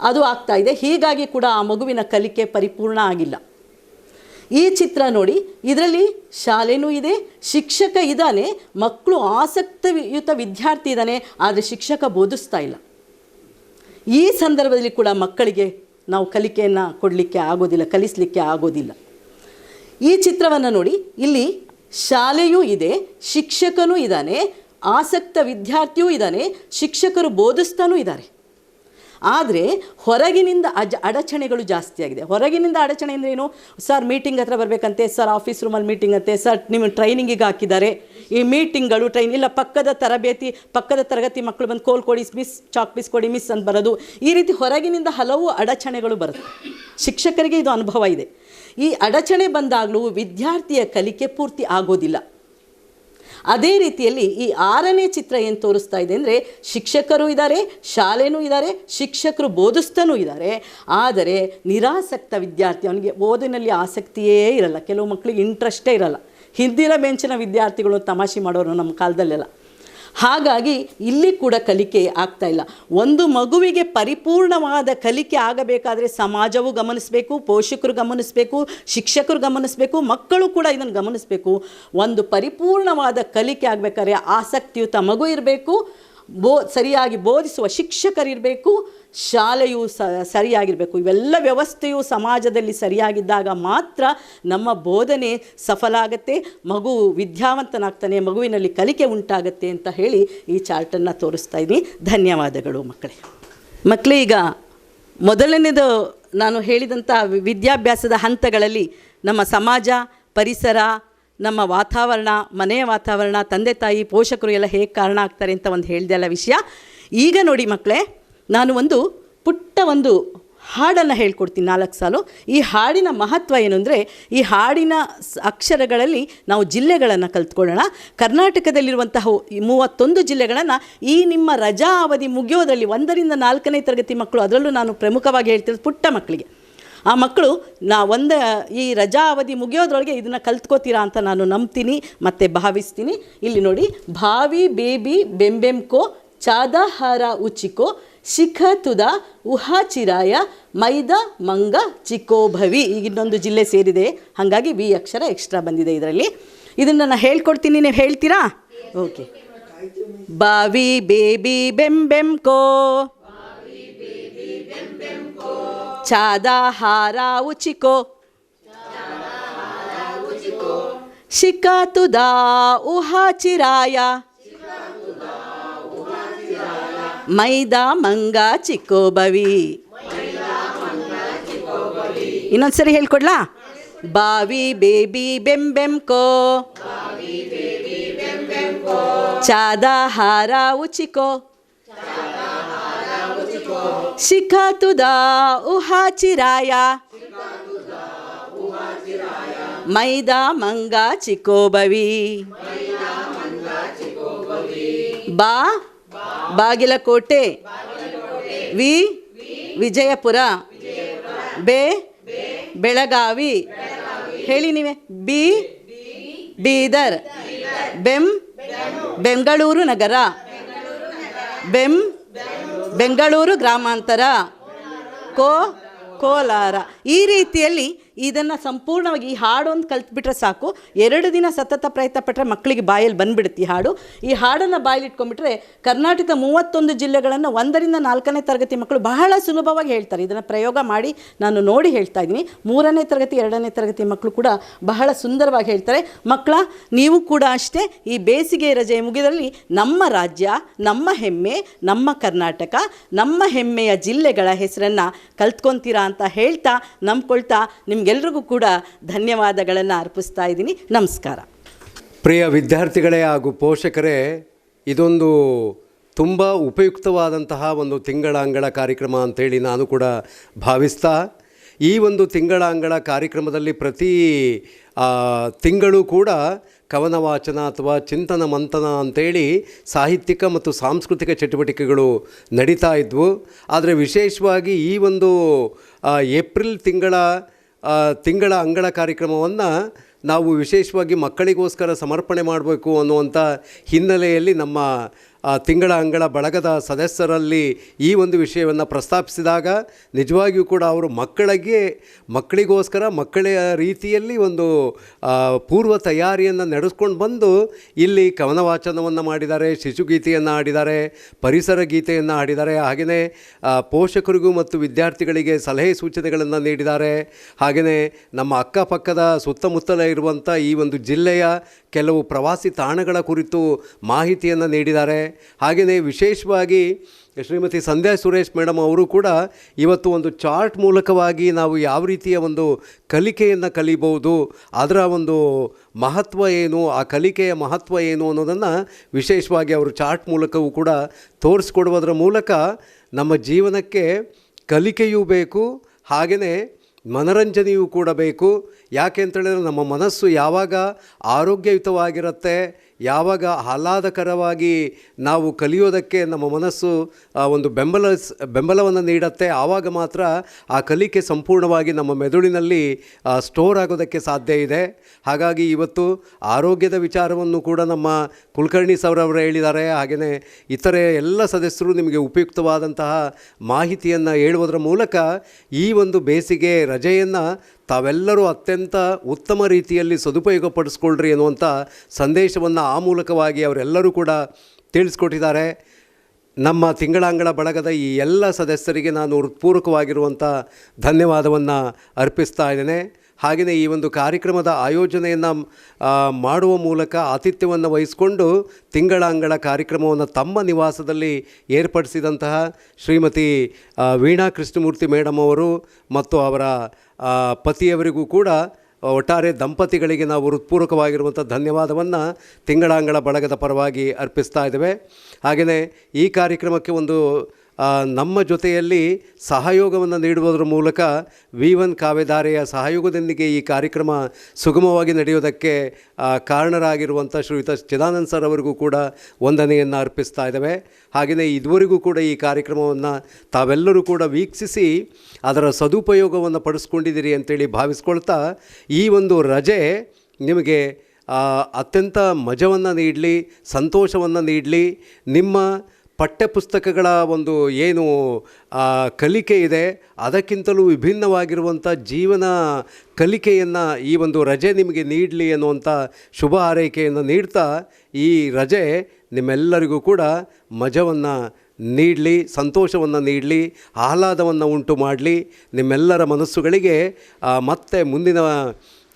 ಅದು ಆಗ್ತಾ ಇದೆ. ಹೀಗಾಗಿ ಕೂಡ ಆ ಮಗುವಿನ ಕಲಿಕೆ ಪರಿಪೂರ್ಣ ಆಗಿಲ್ಲ. ಈ ಚಿತ್ರ ನೋಡಿ, ಇದರಲ್ಲಿ ಶಾಲೆನೂ ಇದೆ, ಶಿಕ್ಷಕ ಇದ್ದಾನೆ, ಮಕ್ಕಳು ಆಸಕ್ತಿಯುತ ವಿದ್ಯಾರ್ಥಿ ಇದ್ದಾನೆ, ಆದರೆ ಶಿಕ್ಷಕ ಬೋಧಿಸ್ತಾ ಇಲ್ಲ. ಈ ಸಂದರ್ಭದಲ್ಲಿ ಕೂಡ ಮಕ್ಕಳಿಗೆ ನಾವು ಕಲಿಕೆಯನ್ನು ಕೊಡಲಿಕ್ಕೆ ಆಗೋದಿಲ್ಲ, ಕಲಿಸಲಿಕ್ಕೆ ಆಗೋದಿಲ್ಲ. ಈ ಚಿತ್ರವನ್ನು ನೋಡಿ, ಇಲ್ಲಿ ಶಾಲೆಯೂ ಇದೆ, ಶಿಕ್ಷಕನೂ ಇದ್ದಾನೆ, ಆಸಕ್ತ ವಿದ್ಯಾರ್ಥಿಯೂ ಇದ್ದಾನೆ, ಶಿಕ್ಷಕರು ಬೋಧಿಸ್ತಾನೂ ಇದ್ದಾರೆ. ಆದರೆ ಹೊರಗಿನಿಂದ ಅಜ ಅಡಚಣೆಗಳು ಜಾಸ್ತಿ ಆಗಿದೆ. ಹೊರಗಿನಿಂದ ಅಡಚಣೆ ಅಂದರೆ ಏನು? ಸರ್ ಮೀಟಿಂಗ್ ಹತ್ರ ಬರಬೇಕಂತೆ, ಸರ್ ಆಫೀಸ್ ರೂಮಲ್ಲಿ ಮೀಟಿಂಗ್ ಅಂತೆ, ಸರ್ ನಿಮ್ಮ ಟ್ರೈನಿಂಗಿಗೆ ಹಾಕಿದ್ದಾರೆ. ಈ ಮೀಟಿಂಗ್ಗಳು ಟ್ರೈನ್ ಇಲ್ಲ, ಪಕ್ಕದ ತರಬೇತಿ, ಪಕ್ಕದ ತರಗತಿ ಮಕ್ಕಳು ಬಂದು ಕೋಲ್ ಕೊಡಿ ಮಿಸ್ ಚಾಕ್ ಪೀಸ್ ಕೊಡಿ ಮಿಸ್ ಅಂತ ಬರೋದು. ಈ ರೀತಿ ಹೊರಗಿನಿಂದ ಹಲವು ಅಡಚಣೆಗಳು ಬರುತ್ತೆ. ಶಿಕ್ಷಕರಿಗೆ ಇದು ಅನುಭವ ಇದೆ. ಈ ಅಡಚಣೆ ಬಂದಾಗಲೂ ವಿದ್ಯಾರ್ಥಿಯ ಕಲಿಕೆ ಪೂರ್ತಿ ಆಗೋದಿಲ್ಲ. ಅದೇ ರೀತಿಯಲ್ಲಿ ಈ ಆರನೇ ಚಿತ್ರ ಏನು ತೋರಿಸ್ತಾ ಇದೆ ಅಂದರೆ ಶಿಕ್ಷಕರು ಇದ್ದಾರೆ, ಶಾಲೆನೂ ಇದ್ದಾರೆ, ಶಿಕ್ಷಕರು ಬೋಧಿಸ್ತಾನೂ ಇದ್ದಾರೆ. ಆದರೆ ನಿರಾಸಕ್ತ ವಿದ್ಯಾರ್ಥಿ, ಅವನಿಗೆ ಓದಿನಲ್ಲಿ ಆಸಕ್ತಿಯೇ ಇರಲ್ಲ. ಕೆಲವು ಮಕ್ಕಳಿಗೆ ಇಂಟ್ರೆಸ್ಟೇ ಇರಲ್ಲ. ಹಿಂದಿನ ಬೆಂಚಿನ ವಿದ್ಯಾರ್ಥಿಗಳು ತಮಾಷೆ ಮಾಡೋರು ನಮ್ಮ ಕಾಲದಲ್ಲೆಲ್ಲ. ಹಾಗಾಗಿ ಇಲ್ಲಿ ಕೂಡ ಕಲಿಕೆ ಆಗ್ತಾ ಇಲ್ಲ. ಒಂದು ಮಗುವಿಗೆ ಪರಿಪೂರ್ಣವಾದ ಕಲಿಕೆ ಆಗಬೇಕಾದರೆ ಸಮಾಜವು ಗಮನಿಸಬೇಕು, ಪೋಷಕರು ಗಮನಿಸಬೇಕು, ಶಿಕ್ಷಕರು ಗಮನಿಸಬೇಕು, ಮಕ್ಕಳು ಕೂಡ ಇದನ್ನು ಗಮನಿಸಬೇಕು. ಒಂದು ಪರಿಪೂರ್ಣವಾದ ಕಲಿಕೆ ಆಗಬೇಕಾದ್ರೆ ಆಸಕ್ತಿಯುತ ಮಗು ಇರಬೇಕು, ಬೋ, ಸರಿಯಾಗಿ ಬೋಧಿಸುವ ಶಿಕ್ಷಕರಿರಬೇಕು ಶಾಲೆಯು ಸರಿಯಾಗಿರಬೇಕು. ಇವೆಲ್ಲ ವ್ಯವಸ್ಥೆಯು ಸಮಾಜದಲ್ಲಿ ಸರಿಯಾಗಿದ್ದಾಗ ಮಾತ್ರ ನಮ್ಮ ಬೋಧನೆ ಸಫಲ ಆಗುತ್ತೆ ಮಗು ವಿದ್ಯಾವಂತನಾಗ್ತಾನೆ, ಮಗುವಿನಲ್ಲಿ ಕಲಿಕೆ ಉಂಟಾಗತ್ತೆ ಅಂತ ಹೇಳಿ ಈ ಚಾರ್ಟನ್ನು ತೋರಿಸ್ತಾ ಇದ್ದೀನಿ. ಧನ್ಯವಾದಗಳು ಮಕ್ಕಳೇ. ಮಕ್ಕಳೇ, ಈಗ ಮೊದಲನೇದು ನಾನು ಹೇಳಿದಂಥ ವಿದ್ಯಾಭ್ಯಾಸದ ಹಂತಗಳಲ್ಲಿ ನಮ್ಮ ಸಮಾಜ, ಪರಿಸರ, ನಮ್ಮ ವಾತಾವರಣ, ಮನೆಯ ವಾತಾವರಣ, ತಂದೆ ತಾಯಿ, ಪೋಷಕರು ಎಲ್ಲ ಹೇಗೆ ಕಾರಣ ಆಗ್ತಾರೆ ಅಂತ ಒಂದು ಹೇಳಿದೆ ಅಲ್ಲ ವಿಷಯ. ಈಗ ನೋಡಿ ಮಕ್ಕಳೇ ನಾನು ಒಂದು ಪುಟ್ಟ ಒಂದು ಹಾಡನ್ನು ಹೇಳ್ಕೊಡ್ತೀನಿ ನಾಲ್ಕು ಸಾಲು. ಈ ಹಾಡಿನ ಮಹತ್ವ ಏನು ಅಂದರೆ, ಈ ಹಾಡಿನ ಅಕ್ಷರಗಳಲ್ಲಿ ನಾವು ಜಿಲ್ಲೆಗಳನ್ನು ಕಲ್ತ್ಕೊಳ್ಳೋಣ. ಕರ್ನಾಟಕದಲ್ಲಿರುವಂತಹ ಮೂವತ್ತೊಂದು ಜಿಲ್ಲೆಗಳನ್ನು ಈ ನಿಮ್ಮ ರಜಾ ಅವಧಿ ಮುಗಿಯೋದರಲ್ಲಿ ಒಂದರಿಂದ ನಾಲ್ಕನೇ ತರಗತಿ ಮಕ್ಕಳು, ಅದರಲ್ಲೂ ನಾನು ಪ್ರಮುಖವಾಗಿ ಹೇಳ್ತಿರೋದು ಪುಟ್ಟ ಮಕ್ಕಳಿಗೆ. ಆ ಮಕ್ಕಳು, ನಾ ಒಂದು, ಈ ರಜಾ ಅವಧಿ ಮುಗಿಯೋದ್ರೊಳಗೆ ಇದನ್ನು ಕಲ್ತ್ಕೋತೀರಾ ಅಂತ ನಾನು ನಂಬ್ತೀನಿ, ಮತ್ತು ಭಾವಿಸ್ತೀನಿ. ಇಲ್ಲಿ ನೋಡಿ, ಭಾವಿ, ಬೇಬಿ, ಬೆಂಬೆಂಕೋ, ಚಾದಹಾರ ಉಚಿಕೋ ಶಿಖ ತುದ ಉಹಾ ಚಿರಾಯ ಮೈದ ಮಂಗ ಚಿಕೋ ಭವಿ ಈಗ ಇನ್ನೊಂದು ಜಿಲ್ಲೆ ಸೇರಿದೆ. ಹಾಗಾಗಿ ವಿ ಅಕ್ಷರ ಎಕ್ಸ್ಟ್ರಾ ಬಂದಿದೆ ಇದರಲ್ಲಿ. ಇದನ್ನು ನಾನು ಹೇಳ್ಕೊಡ್ತೀನಿ, ನೀವು ಹೇಳ್ತೀರಾ? ಓಕೆ ಬಾವಿ ಬೇಬಿ ಬೆಂಬೆಂಕೋ ಚಾದಾಹಾರ ಉಚಿಕೋ ಶಿಖತುದಾ ಉಹಾ ಚಿರಾಯ ಮೈದಾ ಮಂಗ ಚಿಕ್ಕೋಬವಿ. ಇನ್ನೊಂದ್ಸರಿ ಹೇಳ್ಕೊಡ್ಲಾ? ಬಾವಿ ಬೇಬಿ ಬೆಂಬೆಂಕೋ. ಚಾದಾಹಾರ ಉಚಿಕೋ. ಶಿಖತುದಾ ಉಹಾ ಚಿರಾಯ ಮೈದಾ ಮಂಗ ಚಿಕ್ಕೋಬವಿ. ಬಾ ಬಾಗಿಲಕೋಟೆ. ವಿ. ವಿಜಯಪುರ. ಬೆ. ಬೆಳಗಾವಿ. ಹೇಳಿ ನೀವೇ. ಬಿ. ಬೀದರ್. ಬೆಂ. ಬೆಂಗಳೂರು ನಗರ. ಬೆಂ. ಬೆಂಗಳೂರು ಗ್ರಾಮಾಂತರ. ಕೋ. ಕೋಲಾರ. ಈ ರೀತಿಯಲ್ಲಿ ಇದನ್ನು ಸಂಪೂರ್ಣವಾಗಿ ಈ ಹಾಡು ಒಂದು ಕಲ್ತ್ಬಿಟ್ರೆ ಸಾಕು. ಎರಡು ದಿನ ಸತತ ಪ್ರಯತ್ನ ಪಟ್ಟರೆ ಮಕ್ಕಳಿಗೆ ಬಾಯಲ್ಲಿ ಬಂದ್ಬಿಡುತ್ತೆ ಈ ಹಾಡು. ಈ ಹಾಡನ್ನು ಬಾಯಲ್ಲಿ ಇಟ್ಕೊಂಡ್ಬಿಟ್ರೆ ಕರ್ನಾಟಕ ಮೂವತ್ತೊಂದು ಜಿಲ್ಲೆಗಳನ್ನು ಒಂದರಿಂದ ನಾಲ್ಕನೇ ತರಗತಿ ಮಕ್ಕಳು ಬಹಳ ಸುಲಭವಾಗಿ ಹೇಳ್ತಾರೆ. ಇದನ್ನು ಪ್ರಯೋಗ ಮಾಡಿ ನಾನು ನೋಡಿ ಹೇಳ್ತಾ ಇದ್ದೀನಿ. ಮೂರನೇ ತರಗತಿ, ಎರಡನೇ ತರಗತಿ ಮಕ್ಕಳು ಕೂಡ ಬಹಳ ಸುಂದರವಾಗಿ ಹೇಳ್ತಾರೆ. ಮಕ್ಕಳ, ನೀವು ಕೂಡ ಅಷ್ಟೇ ಈ ಬೇಸಿಗೆ ರಜೆ ಮುಗಿದಲ್ಲಿ ನಮ್ಮ ರಾಜ್ಯ, ನಮ್ಮ ಹೆಮ್ಮೆ, ನಮ್ಮ ಕರ್ನಾಟಕ, ನಮ್ಮ ಹೆಮ್ಮೆಯ ಜಿಲ್ಲೆಗಳ ಹೆಸರನ್ನು ಕಲ್ತ್ಕೊತೀರಾ ಅಂತ ಹೇಳ್ತಾ ನಂಬ್ಕೊಳ್ತಾ ನಿಮ್ಗೆಲ್ರಿಗೂ ಕೂಡ ಧನ್ಯವಾದಗಳನ್ನು ಅರ್ಪಿಸ್ತಾ ಇದ್ದೀನಿ. ನಮಸ್ಕಾರ. ಪ್ರಿಯ ವಿದ್ಯಾರ್ಥಿಗಳೇ ಹಾಗೂ ಪೋಷಕರೇ, ಇದೊಂದು ತುಂಬ ಉಪಯುಕ್ತವಾದಂತಹ ಒಂದು ತಿಂಗಳಾಂಗಳ ಕಾರ್ಯಕ್ರಮ ಅಂಥೇಳಿ ನಾನು ಕೂಡ ಭಾವಿಸ್ತಾ, ಈ ಒಂದು ತಿಂಗಳಾಂಗಳ ಕಾರ್ಯಕ್ರಮದಲ್ಲಿ ಪ್ರತಿ ತಿಂಗಳು ಕೂಡ ಕವನ ವಾಚನ ಅಥವಾ ಚಿಂತನ ಮಂಥನ ಅಂಥೇಳಿ ಸಾಹಿತ್ಯಿಕ ಮತ್ತು ಸಾಂಸ್ಕೃತಿಕ ಚಟುವಟಿಕೆಗಳು ನಡೀತಾ ಇದ್ವು. ಆದರೆ ವಿಶೇಷವಾಗಿ ಈ ಒಂದು ಏಪ್ರಿಲ್ ತಿಂಗಳ ತಿಂಗಳ ಅಂಗಳ ಕಾರ್ಯಕ್ರಮವನ್ನು ನಾವು ವಿಶೇಷವಾಗಿ ಮಕ್ಕಳಿಗೋಸ್ಕರ ಸಮರ್ಪಣೆ ಮಾಡಬೇಕು ಅನ್ನುವಂಥ ಹಿನ್ನೆಲೆಯಲ್ಲಿ ನಮ್ಮ ತಿಂಗಳ ಅಂಗಳ ಬಳಗದ ಸದಸ್ಯರಲ್ಲಿ ಈ ಒಂದು ವಿಷಯವನ್ನು ಪ್ರಸ್ತಾಪಿಸಿದಾಗ ನಿಜವಾಗಿಯೂ ಕೂಡ ಅವರು ಮಕ್ಕಳಿಗೆ, ಮಕ್ಕಳಿಗೋಸ್ಕರ ಮಕ್ಕಳ ರೀತಿಯಲ್ಲಿ ಒಂದು ಪೂರ್ವ ತಯಾರಿಯನ್ನು ನಡೆಸ್ಕೊಂಡು ಬಂದು ಇಲ್ಲಿ ಕವನ ವಾಚನವನ್ನು ಮಾಡಿದ್ದಾರೆ, ಶಿಶುಗೀತೆಯನ್ನು ಆಡಿದ್ದಾರೆ ಪರಿಸರ ಗೀತೆಯನ್ನು ಆಡಿದ್ದಾರೆ ಹಾಗೆಯೇ ಪೋಷಕರಿಗೂ ಮತ್ತು ವಿದ್ಯಾರ್ಥಿಗಳಿಗೆ ಸಲಹೆ ಸೂಚನೆಗಳನ್ನು ನೀಡಿದ್ದಾರೆ. ಹಾಗೆಯೇ, ನಮ್ಮ ಅಕ್ಕಪಕ್ಕದ ಸುತ್ತಮುತ್ತಲೇ ಇರುವಂಥ ಈ ಒಂದು ಜಿಲ್ಲೆಯ ಕೆಲವು ಪ್ರವಾಸಿ ತಾಣಗಳ ಕುರಿತು ಮಾಹಿತಿಯನ್ನು ನೀಡಿದ್ದಾರೆ. ಹಾಗೆಯೇ ವಿಶೇಷವಾಗಿ ಶ್ರೀಮತಿ ಸಂಧ್ಯಾ ಸುರೇಶ್ ಮೇಡಮ್ ಅವರು ಕೂಡ ಇವತ್ತು ಒಂದು ಚಾರ್ಟ್ ಮೂಲಕವಾಗಿ ನಾವು ಯಾವ ರೀತಿಯ ಒಂದು ಕಲಿಕೆಯನ್ನು ಕಲಿಬೋದು ಅದರ ಒಂದು ಮಹತ್ವ ಏನು, ಆ ಕಲಿಕೆಯ ಮಹತ್ವ ಏನು ಅನ್ನೋದನ್ನು ವಿಶೇಷವಾಗಿ ಅವರು ಚಾರ್ಟ್ ಮೂಲಕವೂ ಕೂಡ ತೋರಿಸ್ಕೊಡುವುದರ ಮೂಲಕ ನಮ್ಮ ಜೀವನಕ್ಕೆ ಕಲಿಕೆಯೂ ಬೇಕು, ಹಾಗೆಯೇ ಮನರಂಜನೆಯೂ ಕೂಡ ಬೇಕು. ಯಾಕೆ ಅಂತೇಳಿದ್ರೆ ನಮ್ಮ ಮನಸ್ಸು ಯಾವಾಗ ಆರೋಗ್ಯಯುತವಾಗಿರುತ್ತೆ, ಯಾವಾಗ ಆಹ್ಲಾದಕರವಾಗಿ ನಾವು ಕಲಿಯೋದಕ್ಕೆ ನಮ್ಮ ಮನಸ್ಸು ಒಂದು ಬೆಂಬಲ, ಬೆಂಬಲವನ್ನು ನೀಡುತ್ತೆ, ಆವಾಗ ಮಾತ್ರ ಆ ಕಲಿಕೆ ಸಂಪೂರ್ಣವಾಗಿ ನಮ್ಮ ಮೆದುಳಿನಲ್ಲಿ ಸ್ಟೋರ್ ಆಗೋದಕ್ಕೆ ಸಾಧ್ಯ ಇದೆ. ಹಾಗಾಗಿ ಇವತ್ತು ಆರೋಗ್ಯದ ವಿಚಾರವನ್ನು ಕೂಡ ನಮ್ಮ ಕುಲಕರ್ಣಿ ಸರ್ ಹೇಳಿದ್ದಾರೆ. ಹಾಗೆಯೇ ಇತರೆ ಎಲ್ಲ ಸದಸ್ಯರು ನಿಮಗೆ ಉಪಯುಕ್ತವಾದಂತಹ ಮಾಹಿತಿಯನ್ನು ಹೇಳುವುದರ ಮೂಲಕ ಈ ಒಂದು ಬೇಸಿಗೆ ರಜೆಯನ್ನು ತಾವೆಲ್ಲರೂ ಅತ್ಯಂತ ಉತ್ತಮ ರೀತಿಯಲ್ಲಿ ಸದುಪಯೋಗ ಪಡಿಸ್ಕೊಳ್ರಿ ಅನ್ನುವಂಥ ಸಂದೇಶವನ್ನು ಆ ಮೂಲಕವಾಗಿ ಅವರೆಲ್ಲರೂ ಕೂಡ ತಿಳಿಸ್ಕೊಟ್ಟಿದ್ದಾರೆ. ನಮ್ಮ ತಿಂಗಳಾಂಗಳ ಬಳಗದ ಈ ಎಲ್ಲ ಸದಸ್ಯರಿಗೆ ನಾನು ಹೃತ್ಪೂರ್ವಕವಾಗಿರುವಂಥ ಧನ್ಯವಾದವನ್ನು ಅರ್ಪಿಸ್ತಾ ಇದ್ದೇನೆ. ಹಾಗೆಯೇ ಈ ಒಂದು ಕಾರ್ಯಕ್ರಮದ ಆಯೋಜನೆಯನ್ನು ಮಾಡುವ ಮೂಲಕ ಆತಿಥ್ಯವನ್ನು ವಹಿಸಿಕೊಂಡು ತಿಂಗಳಾಂಗಳ ಕಾರ್ಯಕ್ರಮವನ್ನು ತಮ್ಮ ನಿವಾಸದಲ್ಲಿ ಏರ್ಪಡಿಸಿದಂತಹ ಶ್ರೀಮತಿ ವೀಣಾ ಕೃಷ್ಣಮೂರ್ತಿ ಮೇಡಮ್ ಅವರು ಮತ್ತು ಅವರ ಪತಿಯವರಿಗೂ ಕೂಡ ಒಟ್ಟಾರೆ ದಂಪತಿಗಳಿಗೆ ನಾವು ಹೃತ್ಪೂರ್ವಕವಾಗಿರುವಂಥ ಧನ್ಯವಾದವನ್ನು ತಿಂಗಳಾಂಗಳ ಬಳಗದ ಪರವಾಗಿ ಅರ್ಪಿಸ್ತಾ ಇದ್ದೇವೆ. ಹಾಗೆಯೇ ಈ ಕಾರ್ಯಕ್ರಮಕ್ಕೆ ಒಂದು ನಮ್ಮ ಜೊತೆಯಲ್ಲಿ ಸಹಯೋಗವನ್ನು ನೀಡುವುದರ ಮೂಲಕ ವಿ ಒನ್ ಕಾವ್ಯಧಾರೆಯ ಸಹಯೋಗದೊಂದಿಗೆ ಈ ಕಾರ್ಯಕ್ರಮ ಸುಗಮವಾಗಿ ನಡೆಯೋದಕ್ಕೆ ಕಾರಣರಾಗಿರುವಂಥ ಶ್ರೀಯುತ ಚಿದಾನಂದ್ ಸರ್ ಅವರಿಗೂ ಕೂಡ ವಂದನೆಯನ್ನು ಅರ್ಪಿಸ್ತಾ ಇದ್ದೇವೆ. ಹಾಗೆಯೇ ಇದುವರೆಗೂ ಕೂಡ ಈ ಕಾರ್ಯಕ್ರಮವನ್ನು ತಾವೆಲ್ಲರೂ ಕೂಡ ವೀಕ್ಷಿಸಿ ಅದರ ಸದುಪಯೋಗವನ್ನು ಪಡಿಸ್ಕೊಂಡಿದ್ದೀರಿ ಅಂತೇಳಿ ಭಾವಿಸ್ಕೊಳ್ತಾ ಈ ಒಂದು ರಜೆ ನಿಮಗೆ ಅತ್ಯಂತ ಮಜವನ್ನು ನೀಡಲಿ, ಸಂತೋಷವನ್ನು ನೀಡಲಿ, ನಿಮ್ಮ ಪಠ್ಯಪುಸ್ತಕಗಳ ಒಂದು ಏನು ಕಲಿಕೆ ಇದೆ, ಅದಕ್ಕಿಂತಲೂ ವಿಭಿನ್ನವಾಗಿರುವಂಥ ಜೀವನ ಕಲಿಕೆಯನ್ನು ಈ ಒಂದು ರಜೆ ನಿಮಗೆ ನೀಡಲಿ ಅನ್ನುವಂಥ ಶುಭ ಹಾರೈಕೆಯನ್ನು ನೀಡ್ತಾ, ಈ ರಜೆ ನಿಮ್ಮೆಲ್ಲರಿಗೂ ಕೂಡ ಮಜವನ್ನು ನೀಡಲಿ, ಸಂತೋಷವನ್ನು ನೀಡಲಿ, ಆಹ್ಲಾದವನ್ನು ಉಂಟು ಮಾಡಲಿ. ನಿಮ್ಮೆಲ್ಲರ ಮನಸ್ಸುಗಳಿಗೆ ಮತ್ತೆ ಮುಂದಿನ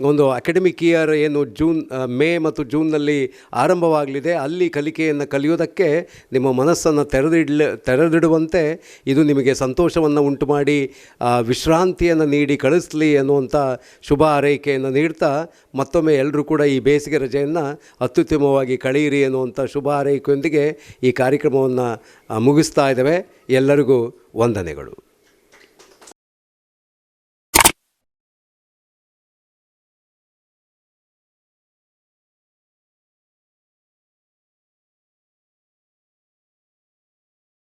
ಒಂದು ಅಕಾಡೆಮಿಕ್ ಇಯರ್ ಏನು ಜೂನ್ ಮೇ ಮತ್ತು ಜೂನ್ನಲ್ಲಿ ಆರಂಭವಾಗಲಿದೆ. ಅಲ್ಲಿ ಕಲಿಕೆಯನ್ನು ಕಲಿಯೋದಕ್ಕೆ ನಿಮ್ಮ ಮನಸ್ಸನ್ನು ತೆರೆದಿಡ್ಲ, ತೆರೆದಿಡುವಂತೆ ಇದು ನಿಮಗೆ ಸಂತೋಷವನ್ನು ಉಂಟು ಮಾಡಿ ವಿಶ್ರಾಂತಿಯನ್ನು ನೀಡಿ ಕಳಿಸ್ಲಿ ಅನ್ನುವಂಥ ಶುಭ ಹಾರೈಕೆಯನ್ನು ನೀಡ್ತಾ, ಮತ್ತೊಮ್ಮೆ ಎಲ್ಲರೂ ಕೂಡ ಈ ಬೇಸಿಗೆ ರಜೆಯನ್ನು ಅತ್ಯುತ್ತಮವಾಗಿ ಕಳೆಯಿರಿ ಅನ್ನುವಂಥ ಶುಭ ಹಾರೈಕೆಯೊಂದಿಗೆ ಈ ಕಾರ್ಯಕ್ರಮವನ್ನು ಮುಗಿಸ್ತಾ ಇದ್ದೇವೆ. ಎಲ್ಲರಿಗೂ ವಂದನೆಗಳು.